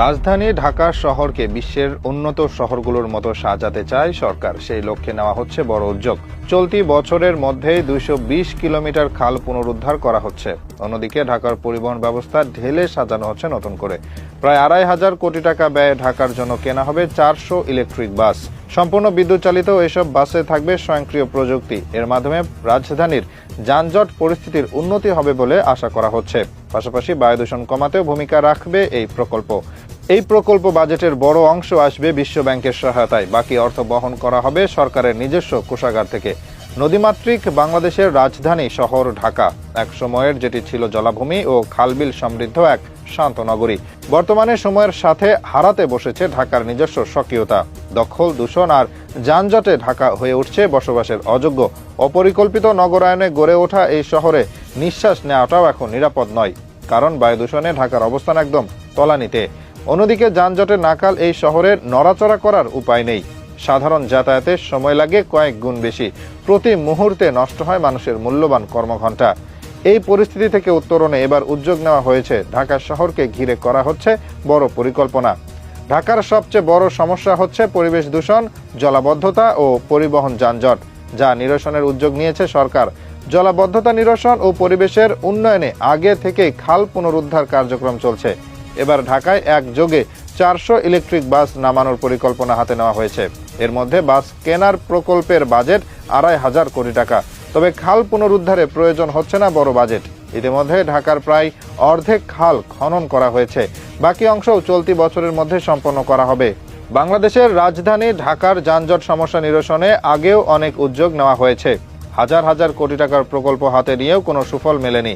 রাজধানী ঢাকা শহরকে বিশ্বের উন্নত শহরগুলোর মতো সাজাতে চায় সরকার। সেই লক্ষ্যে নেওয়া হচ্ছে বড় উদ্যোগ। চলতি বছরের মধ্যেই দুইশো বিশ কিলোমিটার খাল পুনরুদ্ধার করা হচ্ছে। অন্যদিকে ঢাকার পরিবহন ব্যবস্থা ঢেলে সাজানো হচ্ছে নতুন করে। প্রায় আড়াই হাজার কোটি টাকা ব্যয়ে ঢাকার জন্য কেনা হবে চারশো ইলেকট্রিক বাস। সম্পূর্ণ বিদ্যুৎ চালিত এসব বাসে থাকবে স্বয়ংক্রিয় প্রযুক্তি। এর মাধ্যমে রাজধানীর যানজট পরিস্থিতির উন্নতি হবে বলে আশা করা হচ্ছে। পাশাপাশি বায়ু দূষণ কমাতেও ভূমিকা রাখবে এই প্রকল্প। এই প্রকল্প বাজেটের বড় অংশ আসবে বিশ্ব ব্যাংকের সহায়তায়। বাকি অর্থ বহন করা হবে সরকারের নিজস্ব কোষাগার থেকে। নদীমাতৃক বাংলাদেশের রাজধানী শহর ঢাকা। এক সময়ের যেটি ছিল জলাভূমি ও খালবিল সমৃদ্ধ এক শান্ত নগরী বর্তমানে সময়ের সাথে হারাতে বসেছে ঢাকার নিজস্ব স্বকীয়তা দখল, দূষণ আর যানজটে ঢাকা হয়ে উঠছে বসবাসের অযোগ্য। অপরিকল্পিত নগরায়নে গড়ে ওঠা এই শহরে নিঃশ্বাস নেওয়াটাও এখন নিরাপদ নয়, কারণ বায়ু দূষণে ঢাকার অবস্থান একদম তলানিতে। অন্যদিকে যানজটের নাকাল এই শহরের নড়াচড়া করার উপায় নেই। সাধারণ যাতায়াতে সময় লাগে কয়েক গুণ বেশি। প্রতি মুহূর্তে নষ্ট হয় মানুষের মূল্যবান কর্মঘণ্টা। এই পরিস্থিতি থেকে উত্তরণে এবার উদ্যোগ নেওয়া হয়েছে। ঢাকা শহরকে ঘিরে করা হচ্ছে বড় পরিকল্পনা। ঢাকার সবচেয়ে বড় সমস্যা হচ্ছে পরিবেশ দূষণ, জলাবদ্ধতা ও পরিবহন যানজট, যা নিরসনের উদ্যোগ নিয়েছে সরকার। জলাবদ্ধতা নিরসন ও পরিবেশের উন্নয়নে আগে থেকে খাল পুনরুদ্ধার কার্যক্রম চলছে। এবার ঢাকায় একযোগে চারশো ইলেকট্রিক বাস নামানোর পরিকল্পনা হাতে নেওয়া হয়েছে। এর মধ্যে বাস কেনার প্রকল্পের বাজেট আড়াই হাজার কোটি টাকা। তবে খাল পুনরুদ্ধারে প্রয়োজন হচ্ছে না বড় বাজেট। ইতিমধ্যে ঢাকার প্রায় অর্ধেক খাল খনন করা হয়েছে। বাকি অংশও চলতি বছরের মধ্যে সম্পন্ন করা হবে। বাংলাদেশের রাজধানী ঢাকার যানজট সমস্যা নিরসনে আগেও অনেক উদ্যোগ নেওয়া হয়েছে। হাজার হাজার কোটি টাকার প্রকল্প হাতে নিয়েও কোনো সুফল মেলেনি।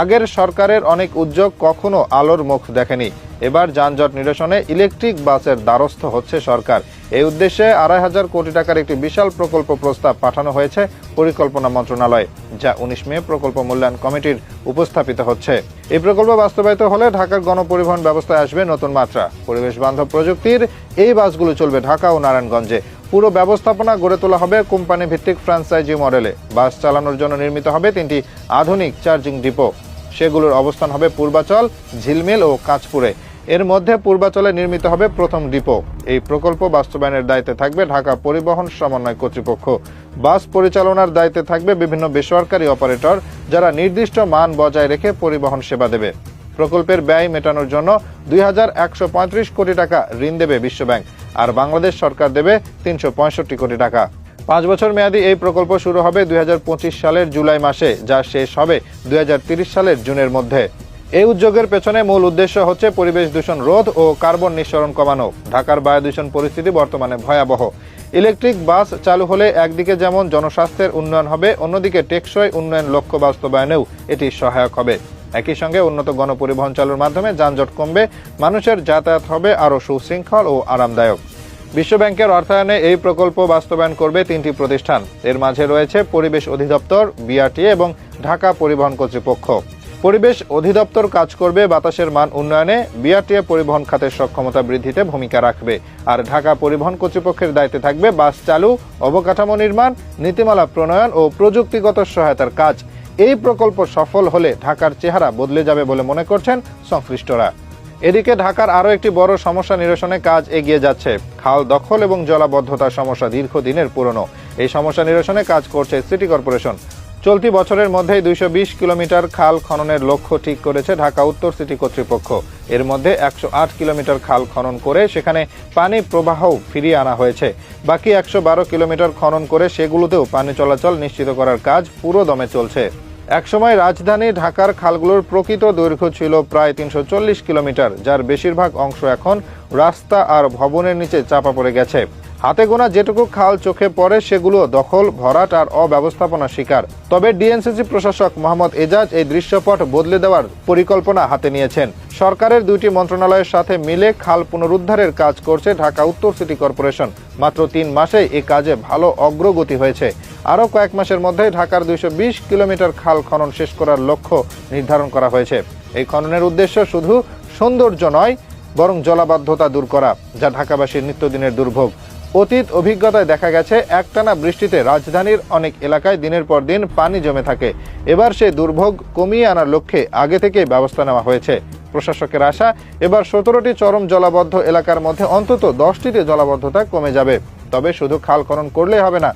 আগের সরকারের অনেক উদ্যোগ কখনো আলোর মুখ দেখেনি। এবার যানজট নিরসনে ইলেকট্রিক বাসের দ্বারস্থ হচ্ছে সরকার। এই উদ্দেশ্যে আড়াই হাজার কোটি টাকার একটি বিশাল প্রকল্প প্রস্তাব পাঠানো হয়েছে পরিকল্পনা মন্ত্রণালয়ে, যা উনিশ মে প্রকল্প মূল্যায়ন কমিটির উপস্থাপিত হচ্ছে। এই প্রকল্প বাস্তবায়িত হলে ঢাকার গণপরিবহন ব্যবস্থায় আসবে নতুন মাত্রা। পরিবেশ বান্ধব প্রযুক্তির এই বাসগুলো চলবে ঢাকা ও নারায়ণগঞ্জে। পুরো ব্যবস্থাপনা গড়ে তোলা হবে কোম্পানি ভিত্তিক ফ্র্যাঞ্চাইজি মডেলে। বাস চালানোর জন্য নির্মিত হবে তিনটি আধুনিক চার্জিং ডিপো। সেগুলোর অবস্থান হবে পূর্বাচল, ঝিলমিল ও কাঁচপুরে। এর মধ্যে পূর্বাচলে নির্মিত হবে প্রথম ডিপো এই প্রকল্প বাস্তবায়নের দায়িত্বে থাকবে ঢাকা পরিবহন সমন্বয় কর্তৃপক্ষ। বাস পরিচালনার দায়িত্বে থাকবে বিভিন্ন বেসরকারি অপারেটর যারা নির্দিষ্ট মান বজায় রেখে পরিবহন সেবা দেবে। প্রকল্পের ব্যয় মেটানোর জন্য দুই হাজার একশো পঁয়ত্রিশ কোটি টাকা ঋণ দেবে বিশ্বব্যাংক, আর বাংলাদেশ সরকার দেবে তিনশো পঁয়ষট্টি কোটি টাকা। পাঁচ বছর মেয়াদী এই প্রকল্প শুরু হবে দুই হাজার পঁচিশ সালের জুলাই মাসে, যা শেষ হবে দুই সালের জুনের মধ্যে। এই উদ্যোগের পেছনে মূল উদ্দেশ্য হচ্ছে পরিবেশ দূষণ রোধ ও কার্বন নিঃসরণ কমানো। ঢাকার বায়ু দূষণ পরিস্থিতি বর্তমানে ভয়াবহ। ইলেকট্রিক বাস চালু হলে একদিকে যেমন জনস্বাস্থ্যের উন্নয়ন হবে, অন্যদিকে টেকসই উন্নয়ন লক্ষ্য বাস্তবায়নেও এটি সহায়ক হবে। একই সঙ্গে উন্নত গণপরিবহন চালুর মাধ্যমে যানজট কমবে, মানুষের যাতায়াত হবে আরও সুশৃঙ্খল ও আরামদায়ক। বিশ্বব্যাংকের অর্থায়নে এই প্রকল্প বাস্তবায়ন করবে তিনটি প্রতিষ্ঠান। এর মাঝে রয়েছে পরিবেশ অধিদপ্তর, বিআরটিএ এবং ঢাকা পরিবহন কর্তৃপক্ষ। পরিবেশ অধিদপ্তর কাজ করবে, বাতাসের মান উন্নয়নে বিআরটিএ পরিবহন খাতের সক্ষমতা বৃদ্ধিতে ভূমিকা রাখবে। আর ঢাকা পরিবহন কর্তৃপক্ষের দায়িত্বে থাকবে বাস চালু, অবকাঠামো নির্মাণ, নীতিমালা প্রণয়ন ও প্রযুক্তিগত সহায়তার কাজ। এই প্রকল্প সফল হলে ঢাকার চেহারা বদলে যাবে বলে মনে করছেন সংশ্লিষ্টরা। এদিকে ঢাকার আরও একটি বড় সমস্যা নিরসনে কাজ এগিয়ে যাচ্ছে। খাল দখল এবং জলাবদ্ধতার সমস্যা দীর্ঘদিনের পুরনো। এই সমস্যা নিরসনে কাজ করছে সিটি কর্পোরেশন। চলতি বছরের মধ্যেই দুইশো বিশ কিলোমিটার খাল খননের লক্ষ্য ঠিক করেছে ঢাকা উত্তর সিটি কর্তৃপক্ষ। এর মধ্যে একশো আট কিলোমিটার খাল খনন করে সেখানে পানি প্রবাহ ফিরিয়ে আনা হয়েছে। বাকি একশো বারো কিলোমিটার খনন করে সেগুলোতেও পানি চলাচল নিশ্চিত করার কাজ পুরো দমে চলছে। একসময় রাজধানী ঢাকার খালগুলোর প্রকৃত দৈর্ঘ্য ছিল প্রায় তিনশো চল্লিশ কিলোমিটার, যার বেশিরভাগ অংশ এখন রাস্তা আর ভবনের নিচে চাপা পড়ে গেছে। হাতে গোনা যেটুকু খাল চোখে পড়ে, সেগুলো দখল, ভরাট আর অব্যবস্থাপনা শিকার। তবে ডিএনসিসি প্রশাসক মোহাম্মদ এজাজ এই দৃশ্যপট বদলে দেওয়ার পরিকল্পনা হাতে নিয়েছেন। সরকারের দুইটি মন্ত্রণালয়ের সাথে মিলে খাল পুনরুদ্ধারের কাজ করছে ঢাকা উত্তর সিটি কর্পোরেশন। মাত্র তিন মাসেই এই কাজে ভালো অগ্রগতি হয়েছে। আরও কয়েক মাসের মধ্যে ঢাকার দুইশো বিশ কিলোমিটার খাল খনন শেষ করার লক্ষ্য নির্ধারণ করা হয়েছে। এই খননের উদ্দেশ্য শুধু সৌন্দর্য নয়, বরং জলাবদ্ধতা দূর করা, যা ঢাকাবাসীর নিত্যদিনের দুর্ভোগ। অতীত অভিজ্ঞতায় দেখা গেছে, একটানা বৃষ্টিতে রাজধানীর অনেক এলাকায় দিনের পর দিন পানি জমে থাকে। এবার সেই দুর্ভোগ কমিয়ে আনার লক্ষ্যে আগে থেকে ব্যবস্থা নেওয়া হয়েছে। প্রশাসকের আশা, এবার সতেরোটি চরম জলাবদ্ধ এলাকার মধ্যে অন্তত দশটিতে জলাবদ্ধতা কমে যাবে। তবে শুধু খাল খনন করলেই হবে না,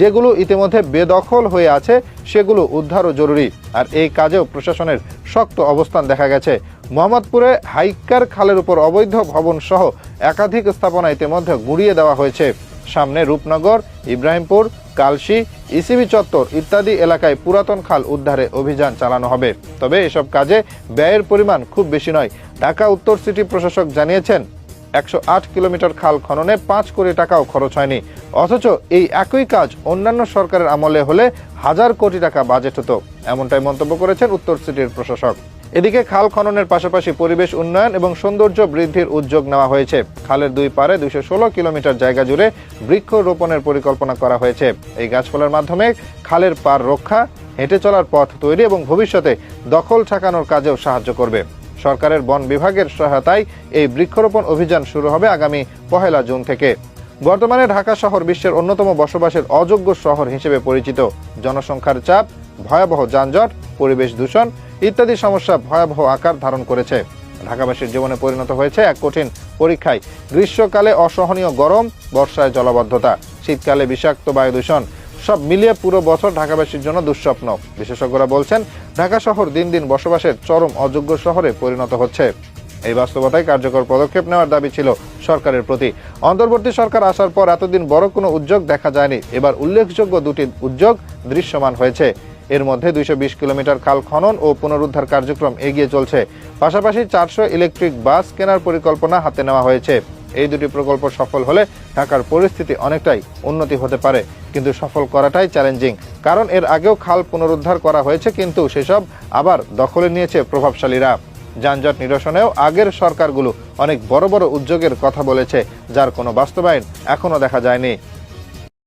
যেগুলো ইতিমধ্যে বেদখল হয়ে আছে, সেগুলো উদ্ধারও জরুরি। আর এই কাজেও প্রশাসনের শক্ত অবস্থান দেখা গেছে। মোহাম্মদপুরে হাইকার খালের উপর অবৈধ ভবন সহ একাধিক স্থাপনা ইতিমধ্যে গুড়িয়ে দেওয়া হয়েছে। সামনে রূপনগর, ইব্রাহিমপুর, কালশি, ইসিবি চত্বর ইত্যাদি এলাকায় পুরাতন খাল উদ্ধারে অভিযান চালানো হবে। তবে এসব কাজে ব্যয়ের পরিমাণ খুব বেশি নয়। ঢাকা উত্তর সিটি প্রশাসক জানিয়েছেন, একশো আট কিলোমিটার খাল খননে পাঁচ কোটি টাকাও খরচ হয়নি। অথচ এই একই কাজ অন্যান্য সরকারের আমলে হলে হাজার কোটি টাকা বাজেট হতো। এমনটাই মন্তব্য করেছেন উত্তর সিটির প্রশাসক। এদিকে খাল খননের পাশাপাশি পরিবেশ উন্নয়ন এবং সৌন্দর্য বৃদ্ধির উদ্যোগ নেওয়া হয়েছে। খালের দুই পারে দুইশো ষোলো কিলোমিটার জায়গা জুড়ে বৃক্ষ রোপণের পরিকল্পনা করা হয়েছে। এই গাছপালার মাধ্যমে খালের পার রক্ষা, হেঁটে চলার পথ তৈরি এবং ভবিষ্যতে দখল ঠেকানোর কাজেও সাহায্য করবে। সরকারের বন বিভাগের সহায়তায় এই বৃক্ষরোপণ অভিযান শুরু হবে আগামী পহেলা জুন থেকে। বর্তমানে ঢাকা শহর বিশ্বের অন্যতম বসবাসের অযোগ্য শহর হিসেবে পরিচিত। জনসংখ্যার চাপ, ভয়াবহ যানজট, পরিবেশ দূষণ ইত্যাদি সমস্যা ভয়াবহ আকার ধারণ করেছে। ঢাকাবাসীর জীবনে পরিণত হয়েছে এক কঠিন পরীক্ষায়। গ্রীষ্মকালে অসহনীয় গরম, বর্ষায় জলাবদ্ধতা, শীতকালে বিষাক্ত বায়ু দূষণ, সব মিলিয়ে পুরো বছর ঢাকাবাসীর জন্য দুঃস্বপ্ন। বিশেষজ্ঞরা বলছেন, ঢাকা শহর দিন দিন বসবাসের চরম অযোগ্য শহরে পরিণত হচ্ছে। এই বাস্তবতায় কার্যকর পদক্ষেপ নেওয়ার দাবি ছিল সরকারের প্রতি। অন্তর্বর্তী সরকার আসার পর এতদিন বড় কোনো উদ্যোগ দেখা যায়নি। এবার উল্লেখযোগ্য দুটি উদ্যোগ দৃশ্যমান হয়েছে। এর মধ্যে দুইশো বিশ কিলোমিটার খাল খনন ও পুনরুদ্ধার কার্যক্রম এগিয়ে চলছে। পাশাপাশি চারশো ইলেকট্রিক বাস কেনার পরিকল্পনা হাতে নেওয়া হয়েছে। এই দুটি প্রকল্প সফল হলে ঢাকার পরিস্থিতি অনেকটাই উন্নতি হতে পারে। কিন্তু সফল করাটাই চ্যালেঞ্জিং। কারণ এর আগেও খাল পুনরুদ্ধার করা হয়েছে, কিন্তু সেসব আবার দখলে নিয়েছে প্রভাবশালীরা। যানজট নিরসনেও আগের সরকারগুলো অনেক বড় বড় উদ্যোগের কথা বলেছে, যার কোনো বাস্তবায়ন এখনও দেখা যায়নি।